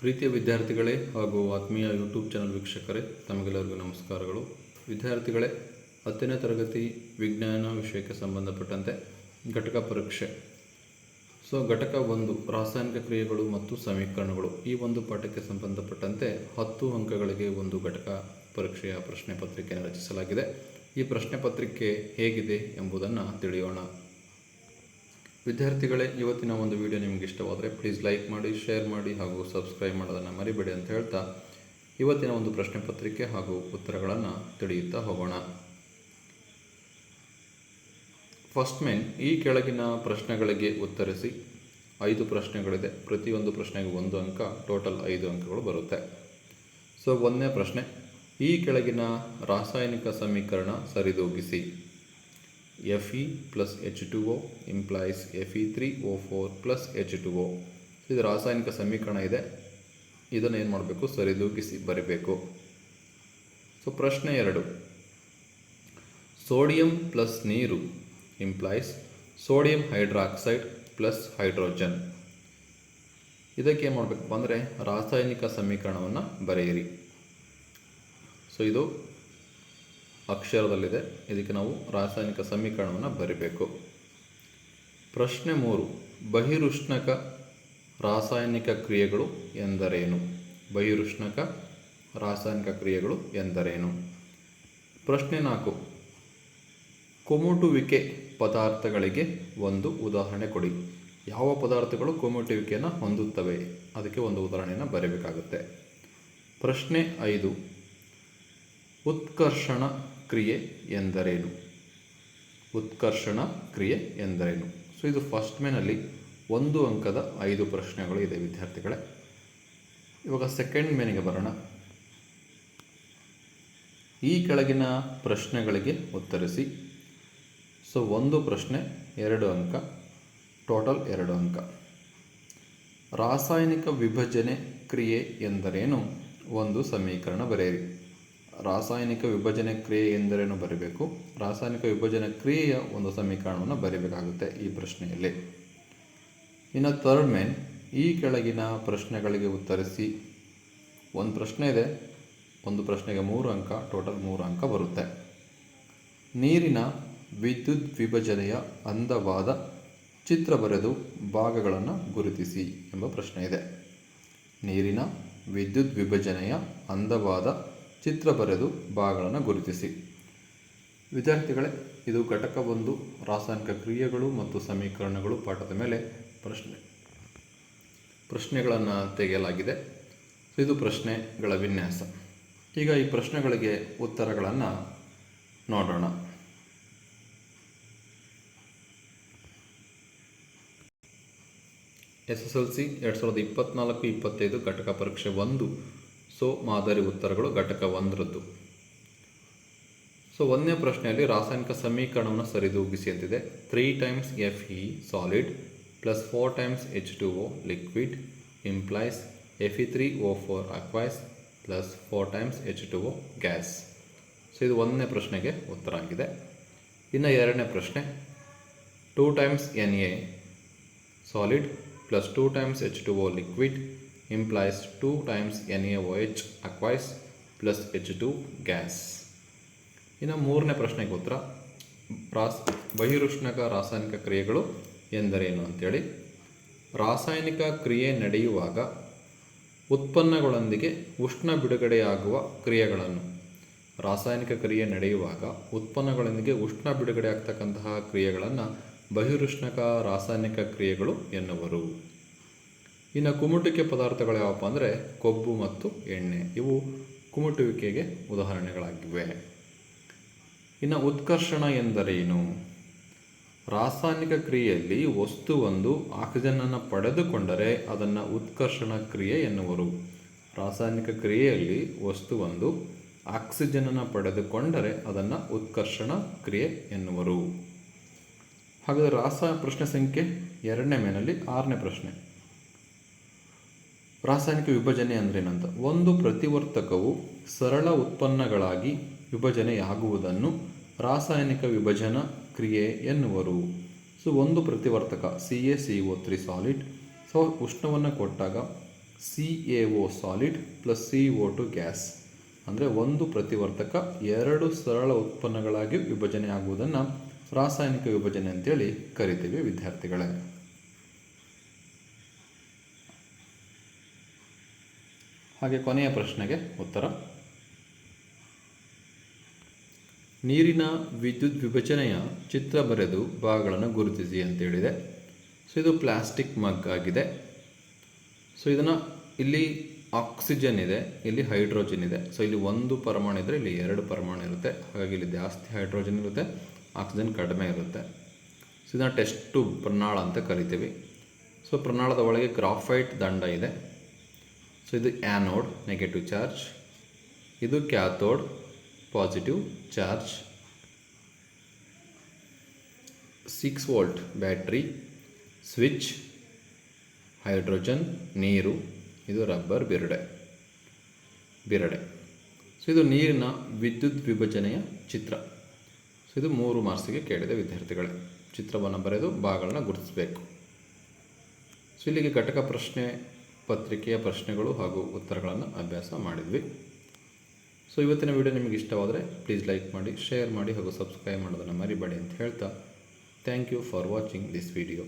ಪ್ರೀತಿಯ ವಿದ್ಯಾರ್ಥಿಗಳೇ ಹಾಗೂ ಆತ್ಮೀಯ ಯೂಟ್ಯೂಬ್ ಚಾನಲ್ ವೀಕ್ಷಕರೇ, ತಮಗೆಲ್ಲರಿಗೂ ನಮಸ್ಕಾರಗಳು. ವಿದ್ಯಾರ್ಥಿಗಳೇ, ಹತ್ತನೇ ತರಗತಿ ವಿಜ್ಞಾನ ವಿಷಯಕ್ಕೆ ಸಂಬಂಧಪಟ್ಟಂತೆ ಘಟಕ ಪರೀಕ್ಷೆ. ಸೊ, ಘಟಕ ಒಂದು, ರಾಸಾಯನಿಕ ಕ್ರಿಯೆಗಳು ಮತ್ತು ಸಮೀಕರಣಗಳು. ಈ ಒಂದು ಪಾಠಕ್ಕೆ ಸಂಬಂಧಪಟ್ಟಂತೆ ಹತ್ತು ಅಂಕಗಳಿಗೆ ಒಂದು ಘಟಕ ಪರೀಕ್ಷೆಯ ಪ್ರಶ್ನೆ ಪತ್ರಿಕೆಯನ್ನು ರಚಿಸಲಾಗಿದೆ. ಈ ಪ್ರಶ್ನೆ ಪತ್ರಿಕೆ ಹೇಗಿದೆ ಎಂಬುದನ್ನು ತಿಳಿಯೋಣ. ವಿದ್ಯಾರ್ಥಿಗಳೇ, ಇವತ್ತಿನ ಒಂದು ವಿಡಿಯೋ ನಿಮಗೆ ಇಷ್ಟವಾದರೆ ಪ್ಲೀಸ್ ಲೈಕ್ ಮಾಡಿ ಶೇರ್ ಮಾಡಿ ಹಾಗೂ ಸಬ್ಸ್ಕ್ರೈಬ್ ಮಾಡೋದನ್ನು ಮರಿಬೇಡಿ ಅಂತ ಹೇಳ್ತಾ ಇವತ್ತಿನ ಒಂದು ಪ್ರಶ್ನೆ ಪತ್ರಿಕೆ ಹಾಗೂ ಉತ್ತರಗಳನ್ನು ತಿಳಿಯುತ್ತಾ ಹೋಗೋಣ. ಫಸ್ಟ್ ಮೇನ್ ಈ ಕೆಳಗಿನ ಪ್ರಶ್ನೆಗಳಿಗೆ ಉತ್ತರಿಸಿ. ಐದು ಪ್ರಶ್ನೆಗಳಿದೆ. ಪ್ರತಿಯೊಂದು ಪ್ರಶ್ನೆಗೆ ಒಂದು ಅಂಕ ಟೋಟಲ್ ಐದು ಅಂಕಗಳು ಬರುತ್ತೆ. ಸೊ ಒಂದನೇ ಪ್ರಶ್ನೆ, ಈ ಕೆಳಗಿನ ರಾಸಾಯನಿಕ ಸಮೀಕರಣ ಸರಿದೂಗಿಸಿ. F E plus H two O implies F E three O four plus H two O ಇದು ರಾಸಾಯನಿಕ ಸಮೀಕರಣ ಇದೆ. ಇದನ್ನು ಏನು ಮಾಡಬೇಕು? ಸರಿದೂಗಿಸಿ ಬರಿಬೇಕು. ಸೊ ಪ್ರಶ್ನೆ ಎರಡು. ಸೋಡಿಯಂ ಪ್ಲಸ್ ನೀರು implies sodium hydroxide plus hydrogen ಇದಕ್ಕೆ ಏನು ಮಾಡಬೇಕು? ಅಂದರೆ ರಾಸಾಯನಿಕ ಸಮೀಕರಣವನ್ನು ಬರೆಯಿರಿ. ಸೊ ಇದು ಅಕ್ಷರದಲ್ಲಿದೆ. ಇದಕ್ಕೆ ನಾವು ರಾಸಾಯನಿಕ ಸಮೀಕರಣವನ್ನು ಬರೀಬೇಕು. ಪ್ರಶ್ನೆ ಮೂರು. ಬಹಿರುಷ್ಣಕ ರಾಸಾಯನಿಕ ಕ್ರಿಯೆಗಳು ಎಂದರೇನು? ಬಹಿರುಷ್ಣಕ ರಾಸಾಯನಿಕ ಕ್ರಿಯೆಗಳು ಎಂದರೇನು? ಪ್ರಶ್ನೆ ನಾಲ್ಕು. ಕುಮುಟುವಿಕೆ ಪದಾರ್ಥಗಳಿಗೆ ಒಂದು ಉದಾಹರಣೆ ಕೊಡಿ. ಯಾವ ಪದಾರ್ಥಗಳು ಕುಮುಟುವಿಕೆಯನ್ನು ಹೊಂದುತ್ತವೆ? ಅದಕ್ಕೆ ಒಂದು ಉದಾಹರಣೆಯನ್ನು ಬರೀಬೇಕಾಗುತ್ತೆ. ಪ್ರಶ್ನೆ ಐದು. ಉತ್ಕರ್ಷಣ ಕ್ರಿಯೆ ಎಂದರೇನು? ಉತ್ಕರ್ಷಣ ಕ್ರಿಯೆ ಎಂದರೇನು? ಸೊ ಇದು ಫಸ್ಟ್ ಮೇನಲ್ಲಿ ಒಂದು ಅಂಕದ ಐದು ಪ್ರಶ್ನೆಗಳು ಇದೆ ವಿದ್ಯಾರ್ಥಿಗಳೇ. ಇವಾಗ ಸೆಕೆಂಡ್ ಮೇನಿಗೆ ಬರೋಣ. ಈ ಕೆಳಗಿನ ಪ್ರಶ್ನೆಗಳಿಗೆ ಉತ್ತರಿಸಿ. ಸೊ ಒಂದು ಪ್ರಶ್ನೆ, ಎರಡು ಅಂಕ ಟೋಟಲ್ ಎರಡು ಅಂಕ. ರಾಸಾಯನಿಕ ವಿಭಜನೆ ಕ್ರಿಯೆ ಎಂದರೇನು? ಒಂದು ಸಮೀಕರಣ ಬರೆಯಿರಿ. ರಾಸಾಯನಿಕ ವಿಭಜನೆ ಕ್ರಿಯೆ ಎಂದರೇನು ಬರೀಬೇಕು? ರಾಸಾಯನಿಕ ವಿಭಜನೆ ಕ್ರಿಯೆಯ ಒಂದು ಸಮೀಕರಣವನ್ನು ಬರೀಬೇಕಾಗುತ್ತೆ ಈ ಪ್ರಶ್ನೆಯಲ್ಲಿ. ಇನ್ನು ಥರ್ಡ್ ಮೇನ್ ಈ ಕೆಳಗಿನ ಪ್ರಶ್ನೆಗಳಿಗೆ ಉತ್ತರಿಸಿ. ಒಂದು ಪ್ರಶ್ನೆ ಇದೆ, ಒಂದು ಪ್ರಶ್ನೆಗೆ ಮೂರು ಅಂಕ ಟೋಟಲ್ ಮೂರು ಅಂಕ ಬರುತ್ತೆ. ನೀರಿನ ವಿದ್ಯುತ್ ವಿಭಜನೆಯ ಅಂದವಾದ ಚಿತ್ರ ಬರೆದು ಭಾಗಗಳನ್ನು ಗುರುತಿಸಿ ಎಂಬ ಪ್ರಶ್ನೆ ಇದೆ. ನೀರಿನ ವಿದ್ಯುತ್ ವಿಭಜನೆಯ ಅಂದವಾದ ಚಿತ್ರ ಬರೆದು ಭಾಗಗಳನ್ನು ಗುರುತಿಸಿ. ವಿದ್ಯಾರ್ಥಿಗಳೇ, ಇದು ಘಟಕ ಒಂದು, ರಾಸಾಯನಿಕ ಕ್ರಿಯೆಗಳು ಮತ್ತು ಸಮೀಕರಣಗಳು ಪಾಠದ ಮೇಲೆ ಪ್ರಶ್ನೆ. ಪ್ರಶ್ನೆಗಳನ್ನು ತೆಗೆಯಲಾಗಿದೆ. ಇದು ಪ್ರಶ್ನೆಗಳ ವಿನ್ಯಾಸ. ಈಗ ಈ ಪ್ರಶ್ನೆಗಳಿಗೆ ಉತ್ತರಗಳನ್ನು ನೋಡೋಣ. ಎಸ್ ಎಸ್ ಎಲ್ ಸಿ ಎರಡು ಸಾವಿರದ ಇಪ್ಪತ್ತ್ನಾಲ್ಕು ಇಪ್ಪತ್ತೈದು ಘಟಕ ಪರೀಕ್ಷೆ ಒಂದು ಸೊ ಮಾದರಿ ಉತ್ತರಗಳು ಘಟಕ ಒಂದರದ್ದು. ಸೊ ಒಂದನೇ ಪ್ರಶ್ನೆಯಲ್ಲಿ ರಾಸಾಯನಿಕ ಸಮೀಕರಣವನ್ನು ಸರಿದೂಗಿಸಿ ಅಂತಿದೆ three times F E solid plus four times H two O liquid implies F E three O four aqueous plus four times H two O gas so ಇದು ಒಂದನೇ ಪ್ರಶ್ನೆಗೆ ಉತ್ತರ ಆಗಿದೆ. ಇನ್ನು ಎರಡನೇ ಪ್ರಶ್ನೆ two times N A solid plus two times H two O liquid A O H aqueous plus H two gas ಇನ್ನು ಮೂರನೇ ಪ್ರಶ್ನೆಗೆ ಉತ್ತರ. ರಾಸ್ ಬಹಿರುಷ್ಣಕ ರಾಸಾಯನಿಕ ಕ್ರಿಯೆಗಳು ಎಂದರೇನು ಅಂತೇಳಿ. ರಾಸಾಯನಿಕ ಕ್ರಿಯೆ ನಡೆಯುವಾಗ ಉತ್ಪನ್ನಗಳೊಂದಿಗೆ ಉಷ್ಣ ಬಿಡುಗಡೆಯಾಗುವ ಕ್ರಿಯೆಗಳನ್ನು. ರಾಸಾಯನಿಕ ಕ್ರಿಯೆ ನಡೆಯುವಾಗ ಉತ್ಪನ್ನಗಳೊಂದಿಗೆ ಉಷ್ಣ ಬಿಡುಗಡೆ ಆಗ್ತಕ್ಕಂತಹ ಕ್ರಿಯೆಗಳನ್ನು ಬಹಿರುಷ್ಣಕ ರಾಸಾಯನಿಕ ಕ್ರಿಯೆಗಳು ಎನ್ನುವರು. ಇನ್ನು ಕುಮುಟುವಿಕೆ ಪದಾರ್ಥಗಳು ಯಾವಪ್ಪ ಅಂದರೆ ಕೊಬ್ಬು ಮತ್ತು ಎಣ್ಣೆ. ಇವು ಕುಮುಟುವಿಕೆಗೆ ಉದಾಹರಣೆಗಳಾಗಿವೆ. ಇನ್ನು ಉತ್ಕರ್ಷಣ ಎಂದರೇನು? ರಾಸಾಯನಿಕ ಕ್ರಿಯೆಯಲ್ಲಿ ವಸ್ತುವೊಂದು ಆಕ್ಸಿಜನನ್ನು ಪಡೆದುಕೊಂಡರೆ ಅದನ್ನು ಉತ್ಕರ್ಷಣ ಕ್ರಿಯೆ ಎನ್ನುವರು. ರಾಸಾಯನಿಕ ಕ್ರಿಯೆಯಲ್ಲಿ ವಸ್ತುವೊಂದು ಆಕ್ಸಿಜನನ್ನು ಪಡೆದುಕೊಂಡರೆ ಅದನ್ನು ಉತ್ಕರ್ಷಣ ಕ್ರಿಯೆ ಎನ್ನುವರು. ಹಾಗಾದರೆ ರಾಸ ಪ್ರಶ್ನೆ ಸಂಖ್ಯೆ ಎರಡನೇ ಮೇನಲ್ಲಿ ಆರನೇ ಪ್ರಶ್ನೆ. ರಾಸಾಯನಿಕ ವಿಭಜನೆ ಅಂದ್ರೇನಂತ? ಒಂದು ಪ್ರತಿವರ್ತಕವು ಸರಳ ಉತ್ಪನ್ನಗಳಾಗಿ ವಿಭಜನೆಯಾಗುವುದನ್ನು ರಾಸಾಯನಿಕ ವಿಭಜನ ಕ್ರಿಯೆ ಎನ್ನುವರು. ಸೊ, ಒಂದು ಪ್ರತಿವರ್ತಕ C A C O three solid so, ಉಷ್ಣವನ್ನು ಕೊಟ್ಟಾಗ C A O solid plus C O two gas ಅಂದರೆ ಒಂದು ಪ್ರತಿವರ್ತಕ ಎರಡು ಸರಳ ಉತ್ಪನ್ನಗಳಾಗಿ ವಿಭಜನೆ ಆಗುವುದನ್ನು ರಾಸಾಯನಿಕ ವಿಭಜನೆ ಅಂತೇಳಿ ಕರಿತೀವಿ ವಿದ್ಯಾರ್ಥಿಗಳೇ. ಹಾಗೆ ಕೊನೆಯ ಪ್ರಶ್ನೆಗೆ ಉತ್ತರ. ನೀರಿನ ವಿದ್ಯುತ್ ವಿಭಜನೆಯ ಚಿತ್ರ ಬರೆದು ಭಾಗಗಳನ್ನು ಗುರುತಿಸಿ ಅಂತೇಳಿದೆ. ಸೊ ಇದು ಪ್ಲಾಸ್ಟಿಕ್ ಮಗ್ ಆಗಿದೆ. ಸೊ ಇದನ್ನು ಇಲ್ಲಿ ಆಕ್ಸಿಜನ್ ಇದೆ, ಇಲ್ಲಿ ಹೈಡ್ರೋಜನ್ ಇದೆ. ಸೊ ಇಲ್ಲಿ ಒಂದು ಪರಮಾಣು ಇದ್ದರೆ ಇಲ್ಲಿ ಎರಡು ಪರಮಾಣು ಇರುತ್ತೆ. ಹಾಗಾಗಿ ಇಲ್ಲಿ ಜಾಸ್ತಿ ಹೈಡ್ರೋಜನ್ ಇರುತ್ತೆ, ಆಕ್ಸಿಜನ್ ಕಡಿಮೆ ಇರುತ್ತೆ. ಸೊ ಇದನ್ನು ಟೆಸ್ಟ್ ಪ್ರಣಾಳ ಅಂತ ಕರಿತೀವಿ. ಸೊ ಪ್ರಣಾಳದ ಒಳಗೆ ಗ್ರಾಫೈಟ್ ದಂಡ ಇದೆ. ಸೊ ಇದು ಆ್ಯನೋಡ್ ನೆಗೆಟಿವ್ ಚಾರ್ಜ್ ಇದು cathode positive charge six volt battery switch hydrogen ನೀರು. ಇದು ರಬ್ಬರ್ ಬಿರಡೆ. ಬಿರಡೆ. ಸೊ ಇದು ನೀರಿನ ವಿದ್ಯುತ್ ವಿಭಜನೆಯ ಚಿತ್ರ. ಸೊ ಇದು ಮೂರು ಮಾರ್ಕ್ಸಿಗೆ ಕೇಳಿದ ವಿದ್ಯಾರ್ಥಿಗಳೇ. ಚಿತ್ರವನ್ನು ಬರೆದು ಭಾಗಗಳನ್ನ ಗುರುತಿಸಬೇಕು. ಸೊ ಇಲ್ಲಿಗೆ ಘಟಕ ಪ್ರಶ್ನೆ ಪತ್ರಿಕೆಯ ಪ್ರಶ್ನೆಗಳು ಹಾಗೂ ಉತ್ತರಗಳನ್ನು ಅಭ್ಯಾಸ ಮಾಡಿದ್ವಿ. ಸೊ ಇವತ್ತಿನ ವಿಡಿಯೋ ನಿಮಗೆ ಇಷ್ಟವಾದರೆ ಪ್ಲೀಸ್ ಲೈಕ್ ಮಾಡಿ ಶೇರ್ ಮಾಡಿ ಹಾಗೂ ಸಬ್ಸ್ಕ್ರೈಬ್ ಮಾಡೋದನ್ನು ಮರಿಬೇಡಿ ಅಂತ ಹೇಳ್ತಾ thank you for watching this video